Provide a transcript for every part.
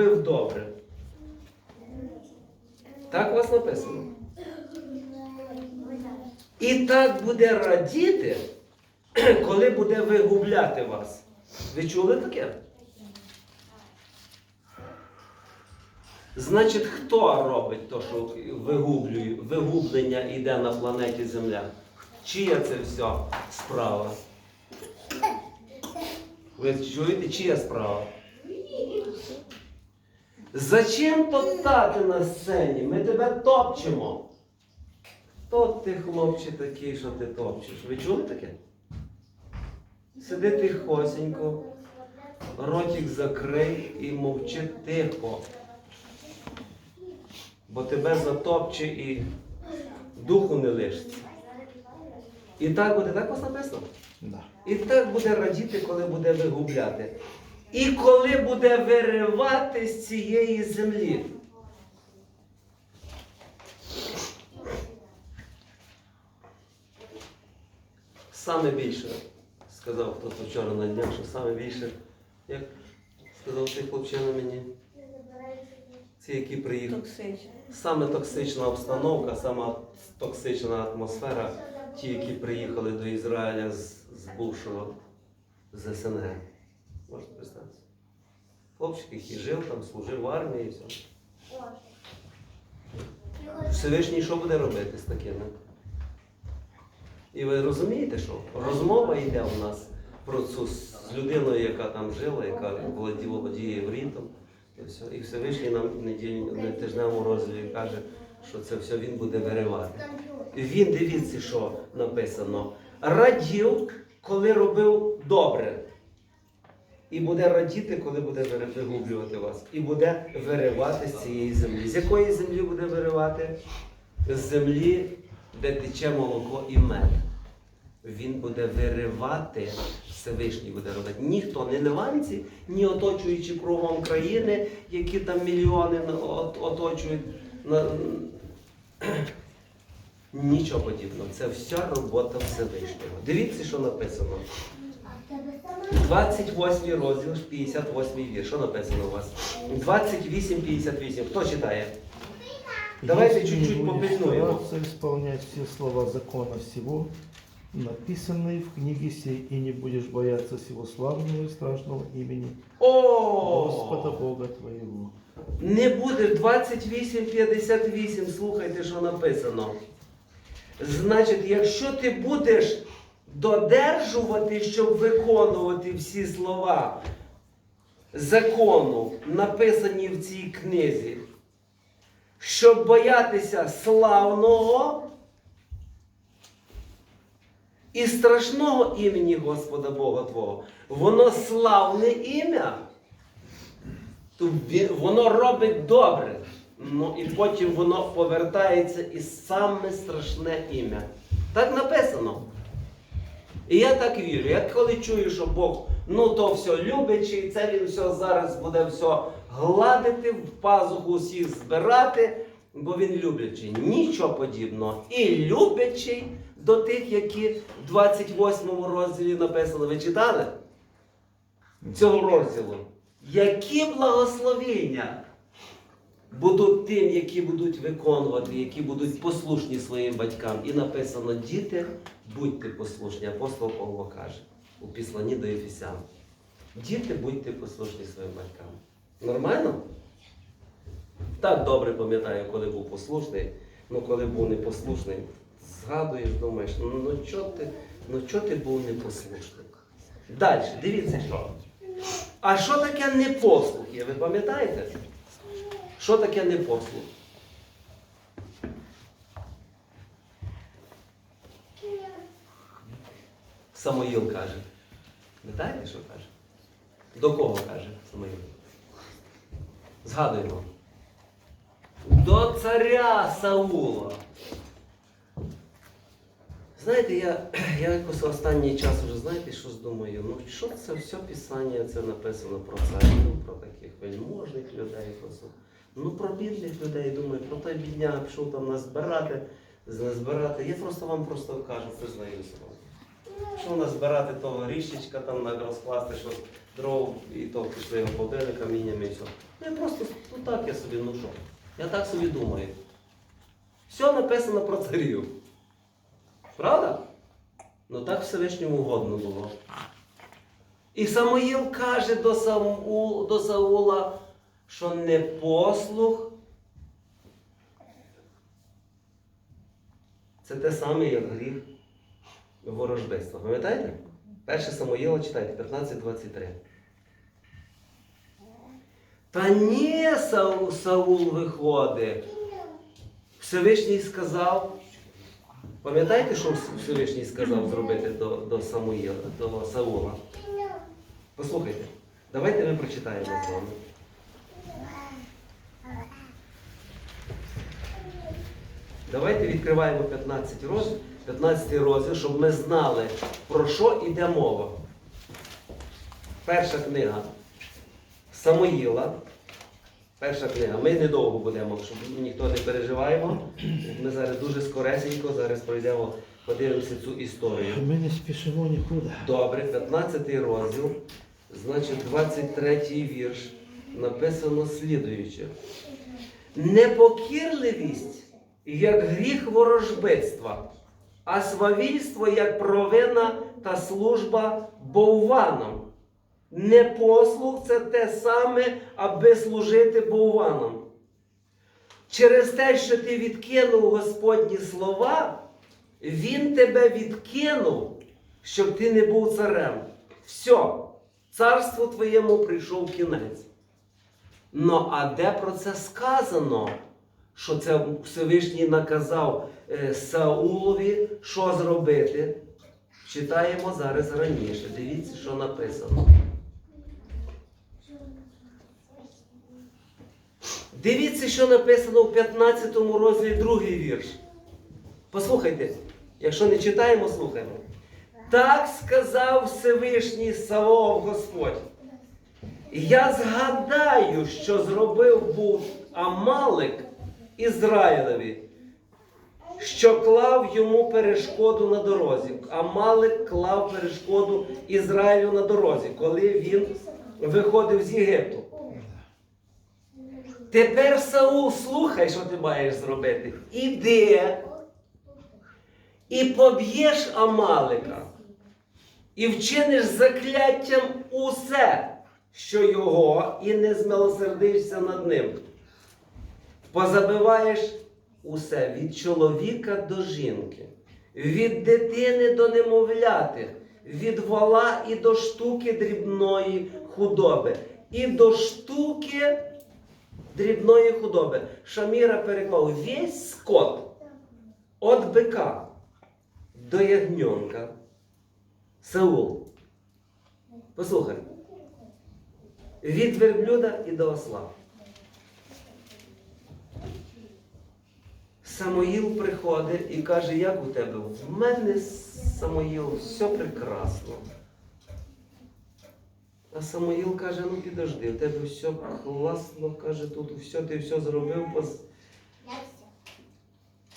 робив добре. Так у вас написано. І так буде радіти, коли буде вигубляти вас. Ви чули таке? Значить, хто робить то, що вигублює, вигублення йде на планеті Земля? Чия це все справа? Ви чуєте, чия справа? Зачем топтати на сцені? Ми тебе топчемо. Хто ти, хлопче, такий, що ти топчеш? Ви чули таке? Сиди тихосенько, ротик закрий і мовчи тихо. Бо тебе затопче і духу не лишиться. І так буде, так вас написано? Да. І так буде радіти, коли буде вигубляти. І коли буде виривати з цієї землі. Саме більше, сказав хтось вчора на днях, що саме більше, як сказав цей хлопчина мені, ці, які приїхали. Саме токсична обстановка, сама токсична атмосфера, ті, які приїхали до Ізраїля з, з бувшого з СНГ. Можете представити? Хлопчик, який жив там, служив в армії і все. Всевишній що буде робити з такими? І ви розумієте, що розмова йде у нас про цю з людиною, яка там жила, яка володіє, єврітом. І, все. і Всевишній нам в неділю, тижневому розділі каже, що це все він буде виривати. Він дивіться, що написано. Радів, коли робив добре. І буде радіти, коли буде вигублювати вас. І буде виривати з цієї землі. З якої землі буде виривати? З землі, де тече молоко і мед. Він буде виривати, Всевишній буде робити. Ніхто, не ливанці, ні оточуючи кругом країни, які там мільйони оточують. Нічого подібного. Це вся робота Всевишнього. Дивіться, що написано. 28 розділ, 58 вірш. Що написано у вас? 28, 58. Хто читає? Давайте чуть-чуть попильнуємо. исполнять все слова закона всего, написанные в книге сей, и не будешь бояться всего славного и страшного имени Господа О! Бога твоего. Не буде 28-58, слухайте, що написано. Значить, якщо ти будеш додержувати, щоб виконувати всі слова закону, написані в цій книзі, щоб боятися славного і страшного імені Господа Бога Твого, воно славне ім'я воно робить добре. Ну і потім воно повертається і саме страшне ім'я. Так написано. І я так вірю. Я коли чую, що Бог ну то все любячий, це він все зараз буде все гладити, в пазуху усіх збирати, бо він люблячий. Нічого подібного. І люблячий до тих, які в 28 розділі написано. Ви читали? Цього розділу. Які благословіння будуть тим, які будуть виконувати, які будуть послушні своїм батькам. І написано, діти, будьте послушні. Апостол Павло каже у післанні до Ефесян. Діти, будьте послушні своїм батькам. Нормально? Так добре пам'ятаю, коли був послушний, ну коли був непослушний, згадуєш, думаєш, ну, ну чого ти, ну, чого ти був непослушним? Далі, дивіться. А що таке непослух? Ви пам'ятаєте? Що таке непослух? Самоїл каже. Пам'ятаєте, що каже? До кого каже Самоїл? Згадуємо. До царя Саула. Знаєте, я, я якось останній час вже знаєте, що думаю, ну що це все писання, це написано про царів, про таких вельможних людей. Ну про бідних людей, думаю, про той бідняк пішов там назбирати, назбирати. Я просто вам просто кажу, признаюся вам. Що назбирати того ріщичка там розкласти, що дров і то пішли його каміннями і все. Ну Я просто так я собі, ну що? Я так собі думаю. Все написано про царів. Правда? Ну так Всевишньому угодно було. І Самоїл каже до, Саму, до Саула, що непослух це те саме, як гріх ворожбиства. Пам'ятаєте? Перше Самоїла читайте, 15.23. Та ні, Саул, Саул виходить. Всевишній сказав. Пам'ятаєте, що Всевишній сказав зробити до, до Самуїла, до Саула? Послухайте, давайте ми прочитаємо з вами. Давайте відкриваємо 15 розділ, 15 розділ, щоб ми знали, про що йде мова. Перша книга Самоїла. Перша книга. Ми недовго будемо, щоб ніхто не переживаємо. Ми зараз дуже скоресенько зараз пройдемо, подивимося цю історію. Ми не спішимо нікуди. Добре, 15 розділ, значить 23 вірш. Написано слідуюче. Непокірливість як гріх ворожбитства, а свавільство як провина та служба бовванам. Непослух це те саме, аби служити бовванам. Через те, що ти відкинув Господні слова, Він тебе відкинув, щоб ти не був царем. Все, царству твоєму прийшов кінець. Ну, а де про це сказано? Що це Всевишній наказав е, Саулові, що зробити? Читаємо зараз раніше. Дивіться, що написано. Дивіться, що написано в 15 розділі другий вірш. Послухайте, якщо не читаємо, слухаємо. Так сказав Всевишній Савов Господь. Я згадаю, що зробив був Амалик Ізраїлеві, що клав йому перешкоду на дорозі. Амалик клав перешкоду Ізраїлю на дорозі, коли він виходив з Єгипту. Тепер Саул, слухай, що ти маєш зробити. Іди і поб'єш Амалика, і вчиниш закляттям усе, що його, і не змилосердишся над ним. Позабиваєш усе від чоловіка до жінки, від дитини до немовляти, від вола і до штуки дрібної худоби, і до штуки дрібної худоби. Шаміра переклав весь скот від бика до ягненка. Саул. Послухай. Від верблюда і до осла. Самоїл приходить і каже, як у тебе? В мене Самоїл, все прекрасно. А Самоїл каже, ну підожди, в тебе все класно, каже, тут все, ти все зробив. пос-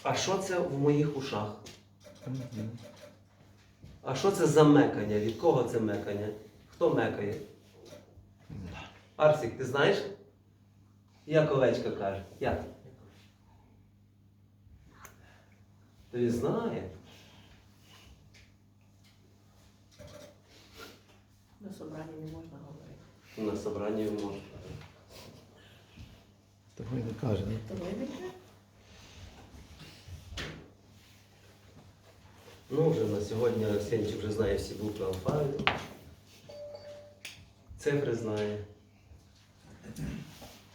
А що це в моїх ушах? А що це за мекання? Від кого це мекання? Хто мекає? Арсік, ти знаєш? Як овечка каже? Як? Ти знає. На собранні не можна говорити. На собранні може. Того й не каже. ні? Ну, вже на сьогодні Арсенчик вже знає всі букви алфавіту. Цифри знає.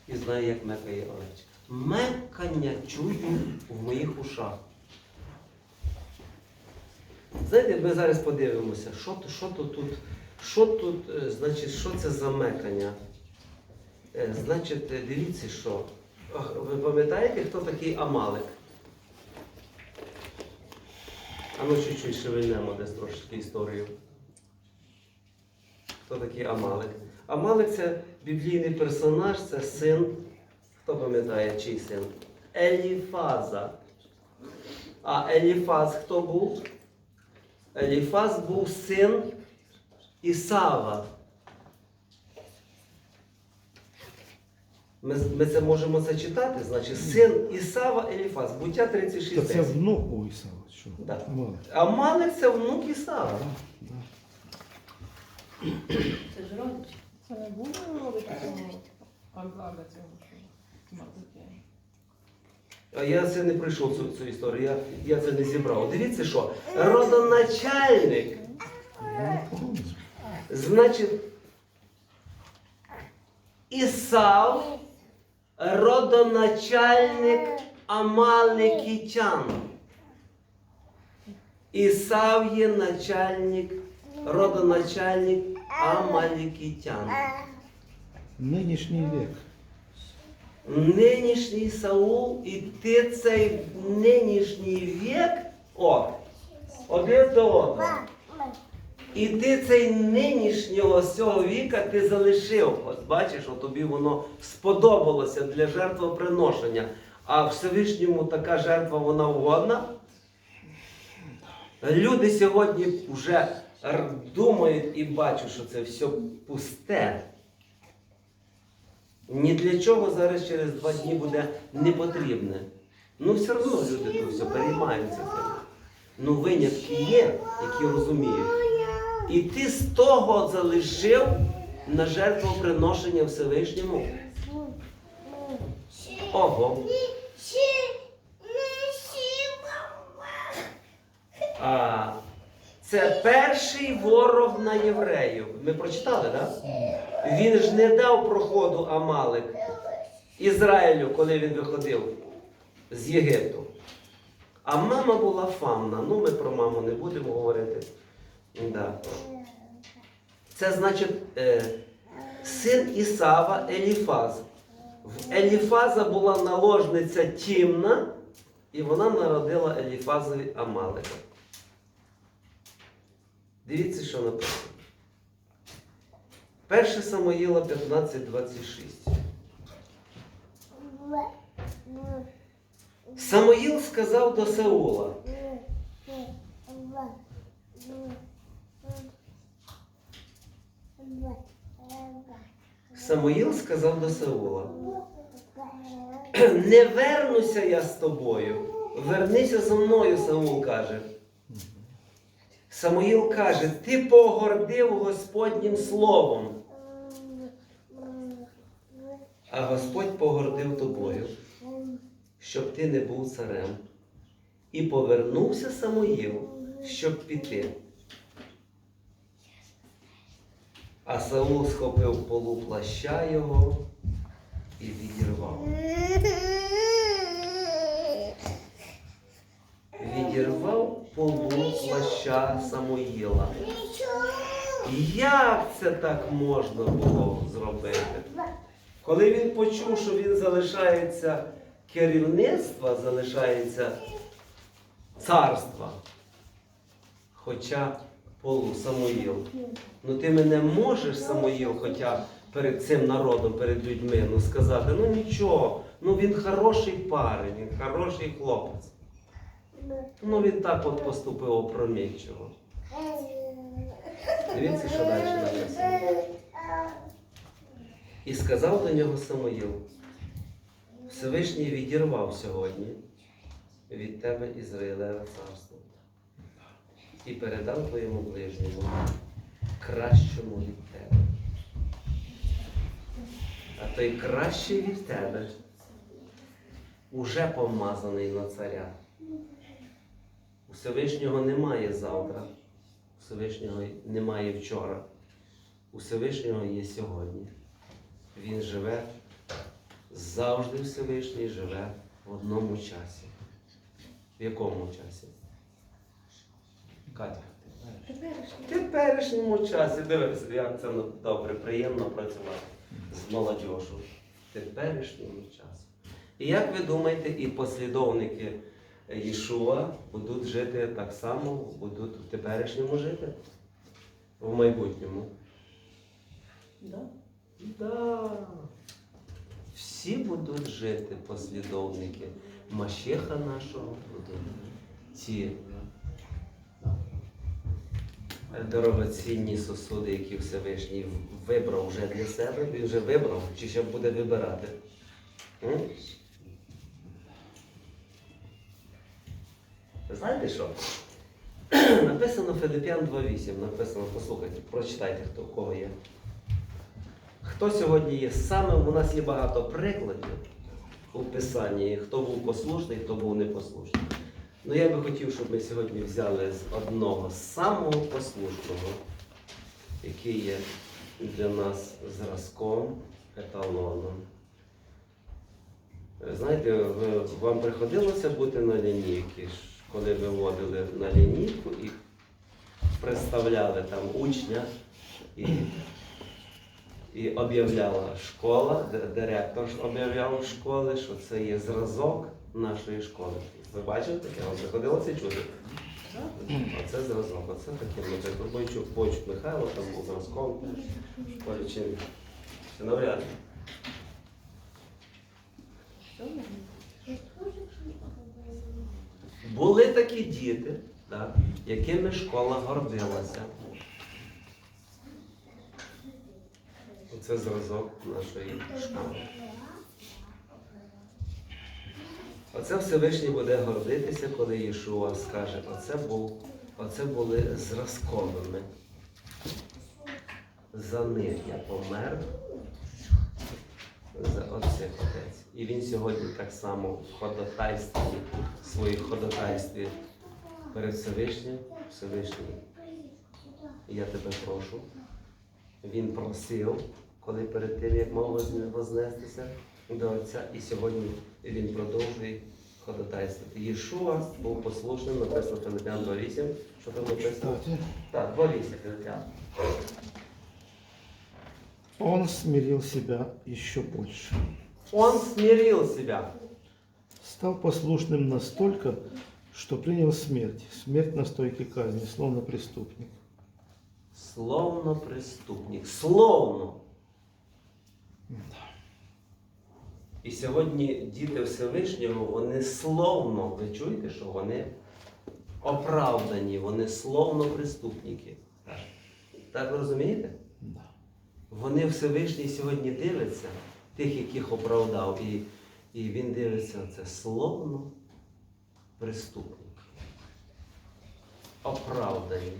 І знає, як мекає овечка. Мекання чую в моїх ушах. Знаєте, ми зараз подивимося, що, що то тут, що тут, е, значить, що це за мекання. Е, Значить, е, дивіться, що. Ви пам'ятаєте, хто такий Амалик? А ну чуть-чуть шевельнемо десь трошки історію. Хто такий Амалик? Амалик це біблійний персонаж, це син. Хто пам'ятає, чий син? Еліфаза. А Еліфаз хто був? Еліфаз був син Ісава. Ми, ми це можемо зачитати, значить, син Ісава Еліфаз, буття Та 36. це внук у Ісава. Що? Да. А Малик це внук Ісава. Да. Це ж родич. Це не буде робити цього цього, що мабуть. Я це не пройшов цю, цю історію, я, я це не зібрав. Дивіться, що родоначальник, значить, Ісав, родоначальник Амаликітян. Ісав є начальник, родоначальник Амаликітян. Нинішній вік. Нинішній Саул, і ти цей нинішній вік, о, один до одного. І ти цей нинішнього цього віка ти залишив. От бачиш, от тобі воно сподобалося для жертвоприношення. А Всевишньому така жертва вона угодна. Люди сьогодні вже думають і бачать, що це все пусте. Ні для чого зараз через два дні буде не потрібне. Ну, все одно люди все переймаються. Ну, винятки є, які розуміють. І ти з того залишив на жертвоприношення Всевишньому. Ого. А, це перший ворог на євреїв. Ми прочитали, так? Да? Він ж не дав проходу Амалик Ізраїлю, коли він виходив з Єгипту. А мама була фамна. Ну, ми про маму не будемо говорити. Да. Це значить е, син Ісава Еліфаз. В Еліфаза була наложниця Тімна, і вона народила Еліфазові Амалика. Дивіться, що написано. 1 Самоїла 15.26. Самоїл сказав до Саула, Самоїл сказав до Саула, не вернуся я з тобою, вернися зі мною, Саул каже. Самоїл каже, ти погордив Господнім словом, а Господь погордив тобою, щоб ти не був царем. І повернувся Самоїл, щоб піти. А Саул схопив полу плаща його і відірвав. Відірвав полу плаща Самоїла. Як це так можна було зробити? Коли він почув, що він залишається керівництва, залишається царства, хоча полу Самоїл. Ну ти мене можеш, Самоїл, хоча перед цим народом, перед людьми, ну сказати, ну нічого, ну він хороший парень, він хороший хлопець. Ну він так от поступив опрометчиво. Дивіться, що далі написано. І сказав до нього Самоїл, Всевишній відірвав сьогодні від тебе Ізраїлеве царство і передав твоєму ближньому, кращому від тебе. А той кращий від тебе уже помазаний на царя. Всевишнього немає завтра, Всевишнього немає вчора. У Всевишнього є сьогодні. Він живе завжди Всевишній живе в одному часі. В якому часі? Катя. В теперішньому часі. Дивись, як це добре, приємно працювати з молодіжю. В теперішньому часі. І як ви думаєте, і послідовники Єшуа будуть жити так само, будуть в теперішньому жити? В майбутньому? Да? Да. Всі будуть жити послідовники Машеха нашого будуть ці. дорогоцінні сосуди, які Всевишній вибрав вже для себе. Він вже вибрав, чи ще буде вибирати. М? Знаєте що? Написано Филип'ян 2.8, написано, послухайте, прочитайте, хто кого є. Хто сьогодні є самим, у нас є багато прикладів у Писанні, хто був послушний, хто був непослушний. Ну я би хотів, щоб ми сьогодні взяли з одного самого послушного, який є для нас зразком, еталоном. Знаєте, вам приходилося бути на лінійці, коли виводили на лінійку і представляли там учня і, і об'являла школа, директор об'являв школи, що це є зразок нашої школи. Ви бачите таке? Вам приходилося чути? Оце зразок, оце таке. Наприклад, Бойчук, Бойчук Михайло там був зразком. в школі чи, чи навряд. Були такі діти, так, якими школа гордилася. Це зразок нашої школи. Оце Всевишній буде гордитися, коли Єшуа скаже, оце, був, оце були зразковими. За них я помер за оцих отець. І він сьогодні так само в ходатайстві, в своїх ходатайстві перед Всевишнім, Всевишній. Я тебе прошу. Він просив, коли перед тим, як мав возне- вознестися до Отця, і сьогодні він продовжує ходатайствувати. Єшуа був послушним, написано Филиппян 2.8. Що там написано? Так, 2.8 Филиппян. он смирил себя еще больше. Он смирил себя. Стал послушным настолько, что принял смерть. Смерть на стойке казни, словно преступник. Словно преступник. Словно. І сьогодні діти Всевишнього, вони словно, ви чуєте, що вони оправдані, вони словно преступники. Так, так ви розумієте? Да. Вони Всевишній сьогодні дивляться, тих, яких оправдав, і, і він дивиться на це словно преступники. Оправдані,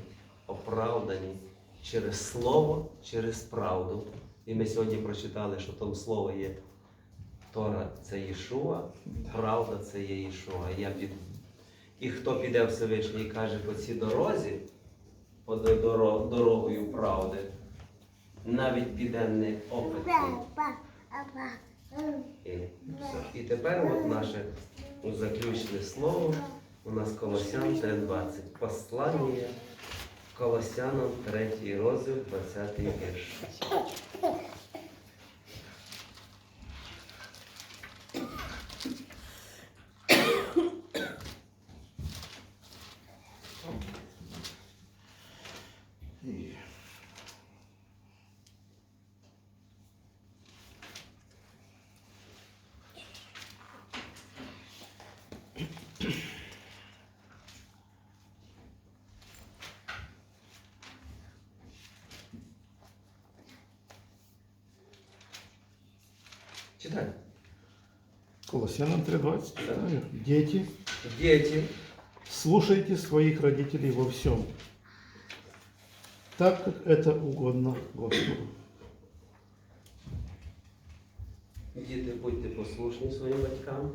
оправдані через слово, через правду. І ми сьогодні прочитали, що там слово є Тора це Єшуа, правда це є Єшуа. Я під... І хто піде Всевишній і каже по цій дорозі, по дорогою правди, навіть піде не опитний. І, тепер от наше заключне слово у нас Колосян 3.20. Послання Колосянам 3 розділ, 20 вірш. И Читай. Колоссянам 3.20. читаю. Дети, Діти, слушайте своих родителей во всем, так как это угодно Господу. діти, будьте послушні своїм батькам.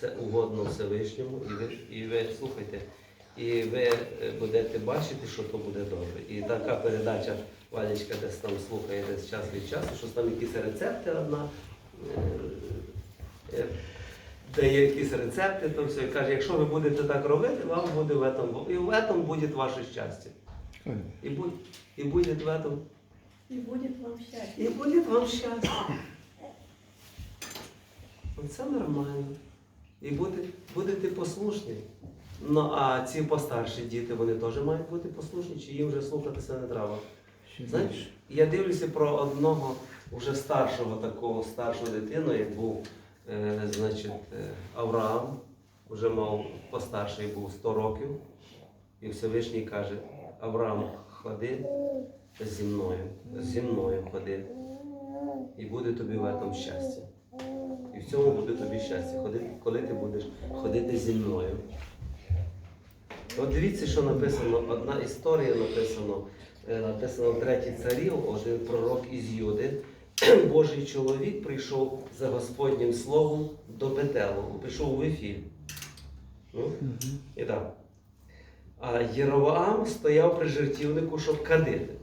Це угодно Всевишньому. І ви, і ви слухайте, і ви е, будете бачити, що то буде добре. І така передача Валічка десь там слухає десь час від часу, що там якісь рецепти одна е, е, Дає якісь рецепти, то все і каже, якщо ви будете так робити, вам буде в этом, і в этом буде ваше щастя. Конечно. І, будь, і буде в этом І буде вам щастя. І буде вам щастя. Це нормально. І буде, будете послушні. Ну а ці постарші діти, вони теж мають бути послушні, чи їм вже слухатися не треба. Еще Знаєш, дальше. я дивлюся про одного вже старшого такого старшу дитину, як був е, значить, е, Авраам, вже мав постарший був 100 років. І Всевишній каже, Авраам, ходи зі мною, зі мною ходи. І буде тобі в этом щастя. І в цьому буде тобі щастя, коли ти будеш ходити зі мною. От дивіться, що написано, одна історія написано, е, написано третій царів, один пророк із Юди. Божий чоловік прийшов за Господнім словом до Бетелу, прийшов у Вифіль. Ну, і так. А Єровоам стояв при жертівнику, щоб кадити.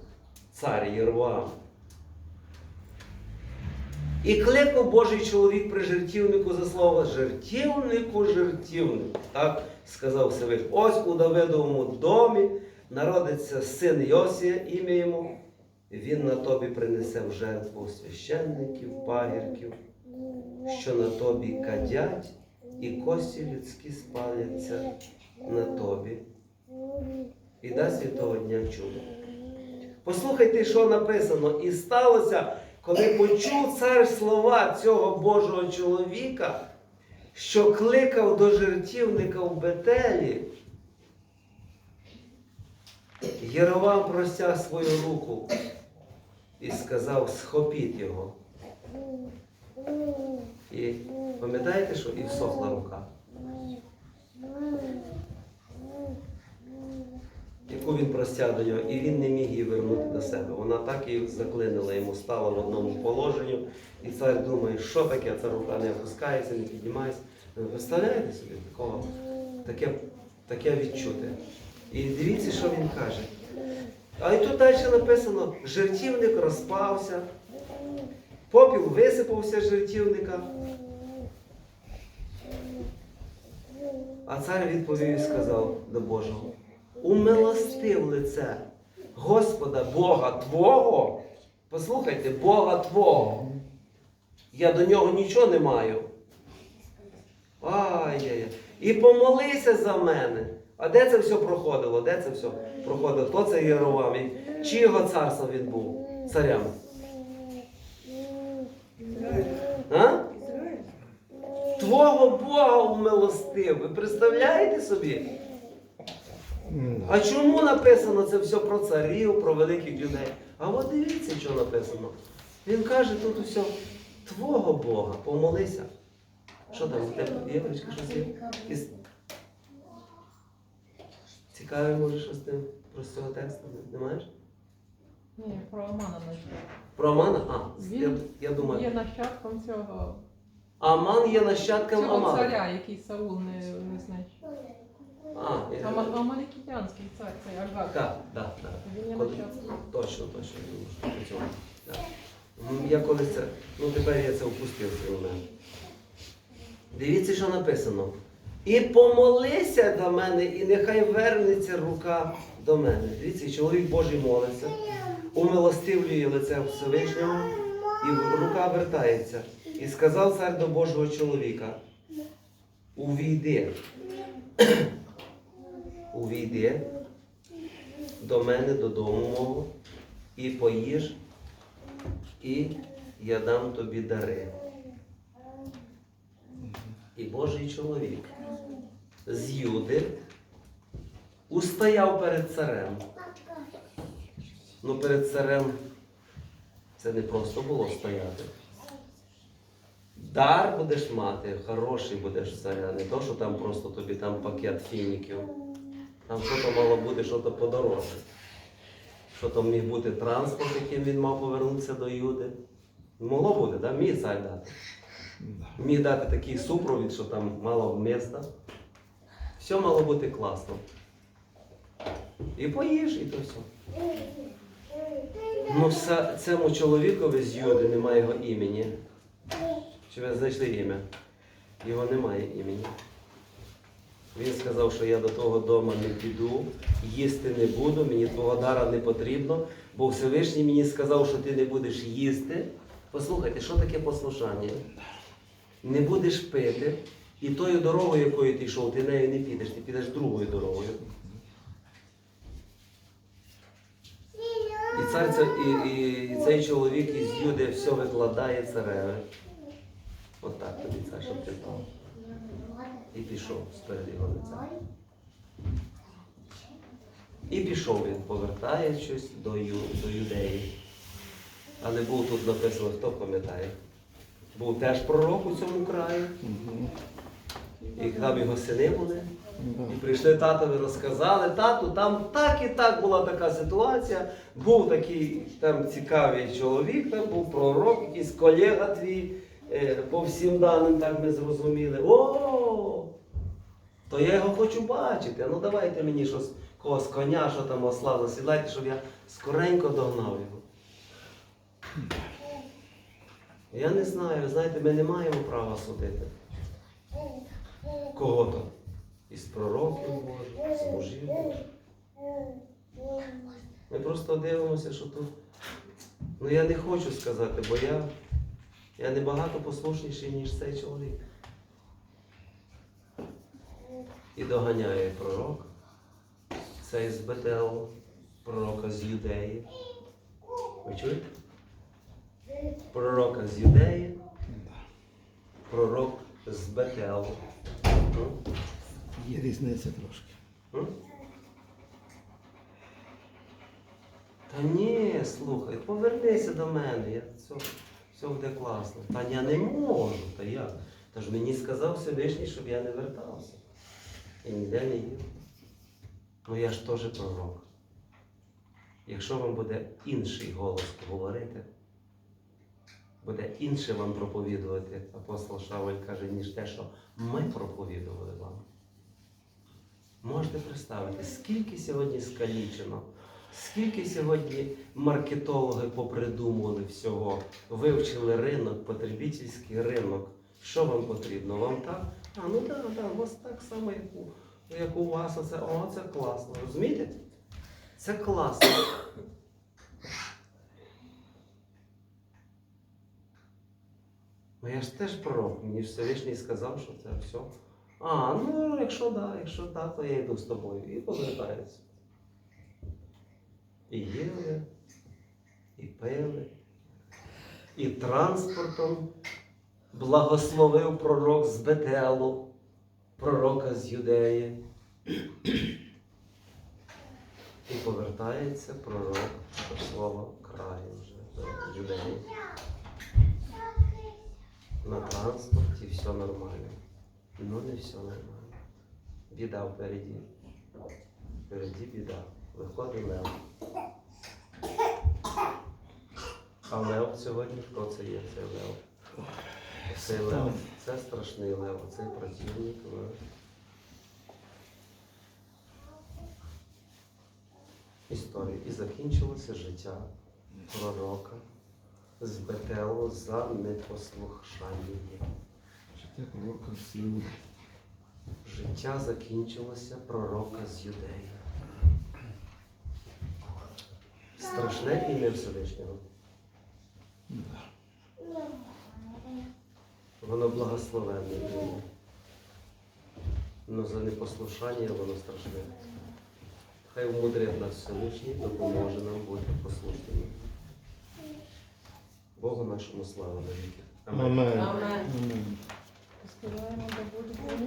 Цар Єровоам. І кликав Божий чоловік при жертівнику за слово жертівнику, жертівнику. Так сказав Всевишній. Ось у Давидовому домі народиться син Йосія, ім'я йому. Він на тобі принесе в жертву священників, пагірків, що на тобі кадять, і кості людські спаляться на тобі. І дасть від того дня чудо. Послухайте, що написано. І сталося, коли почув цар слова цього Божого чоловіка, що кликав до жертівника в Бетелі, Єровам простяг свою руку і сказав, схопіть його. І пам'ятаєте, що і всохла рука, яку він простяг до нього, і він не міг її вернути до себе. Вона так і заклинила йому, стала в одному положенню. І цар думає, що таке, ця рука не опускається, не піднімається. Представляєте собі такого, таке, таке відчути? І дивіться, що він каже. А і тут далі написано, жертівник розпався, попіл висипався з жертівника. А цар відповів і сказав до Божого, умилостив лице Господа Бога Твого. Послухайте, Бога Твого. Я до нього нічого не маю. Ай-яй-яй. І помолися за мене. А де це все проходило? Де це все проходило? Хто це Єровам? Чиєго царства він був? Царям? А? Твого Бога умилостив. Ви представляєте собі? А чому написано це все про царів, про великих людей? А от дивіться, що написано. Він каже тут усе, твого Бога, помолися. Що там, є щось є? Цікаве, може, щось ти про з цього тексту не- не маєш? Ні, про Амана знайшов. Про Амана? А, я, Він я думаю. Є нащадком цього, Аман є нащадком цього Амана. царя, який Саул не, не знайшов. А, я- Ама- Амалікітянський цар, цей Агар. Так, так, так. Він є Коли- нащадком. Точно, точно. я думаю, що по цьому. Так. М, Я колись це, ну тепер я це впустив цей момент. Дивіться, що написано. І помолися до мене, і нехай вернеться рука до мене. Дивіться, чоловік Божий молиться, умилостивлює лице Всевишнього, і рука вертається. І сказав цар до Божого чоловіка: увійди. Увійди до мене додому мого, і поїж, і я дам тобі дари. І Божий чоловік з Юди устояв перед царем. Ну, перед царем це не просто було стояти. Дар будеш мати, хороший будеш царя, не то, що там просто тобі там пакет фініків. Там що-то мало бути, що-то подорожче. Що там міг бути транспорт, яким він мав повернутися до Юди. Могло бути, да? міг цар дати. Міг дати такий супровід, що там мало міста. Все мало бути класно. І поїж, і то все. Ну, цьому чоловікові з Юди немає його імені. Чи ви знайшли ім'я? Його немає імені. Він сказав, що я до того дому не піду, їсти не буду, мені твого дара не потрібно, бо Всевишній мені сказав, що ти не будеш їсти. Послухайте, що таке послушання? Не будеш пити, і тою дорогою, якою ти йшов, ти нею не підеш, ти підеш другою дорогою. І, цар, і, і, і цей чоловік із Юди все викладає цареве. Отак тобі цар, щоб ти знав. І пішов сперед його лиця. І пішов він, повертаючись до, Ю, до юдеї. Але був тут написано, хто пам'ятає. Був теж пророк у цьому краї, і там його сини були. І прийшли татові, розказали, тату, там так і так була така ситуація. Був такий там цікавий чоловік, там був пророк, якийсь колега твій, е, по всім даним, так ми зрозуміли. О! То я його хочу бачити. Ну давайте мені щось когось коня, що там осла засідайте, щоб я скоренько догнав його. Я не знаю, знаєте, ми не маємо права судити. Кого-то. Із пророків може, з мужів. Божих. Ми просто дивимося, що тут. Ну я не хочу сказати, бо я, я небагато послушніший, ніж цей чоловік. І доганяє пророк. Цей з Бетелу, пророка з Юдеї. Ви чуєте? Пророка з Юдеї, пророк з Бетелу. Є різниця трошки. М? Та ні, слухай, повернися до мене, я все, все буде класно. Та я не можу, та як? Та ж мені сказав Всевишній, щоб я не вертався. І ніде не їв. Ну я ж теж пророк. Якщо вам буде інший голос говорити, буде інше вам проповідувати, апостол Шавель каже, ніж те, що ми проповідували вам. Можете представити, скільки сьогодні скалічено, скільки сьогодні маркетологи попридумували всього, вивчили ринок, потребительський ринок. Що вам потрібно? Вам так? А, ну так, да, так, у вас так само, як у, як у вас. Оце, о, це класно. Розумієте? Це класно. Ну я ж теж пророк, мені ж Всевишній сказав, що це все. А, ну якщо да, якщо так, то я йду з тобою. І повертаються. І їли, і пили, і транспортом благословив пророк з Бетелу, пророка з Юдеї. І повертається пророк до свого краю вже, до Юдеї. На транспорті все нормально. Ну не все нормально. Біда впереді. Впереді біда. Виходить лев. А лев сьогодні хто це є? Цей лев. Цей лев. Це страшний лев, цей противник. лев. Історія. І закінчилося життя пророка з Бетелу за непослухання. Життя пророка з Іуди. Життя закінчилося пророка з Юдеї. Страшне ім'я Всевишнього. Воно благословенне ім'я. Но за непослушання воно страшне. Хай умудрить нас Всевишній, допоможе нам бути послушними. Богу нашому слава навіки. Амен. Амен. Амен. Співаємо, Бог.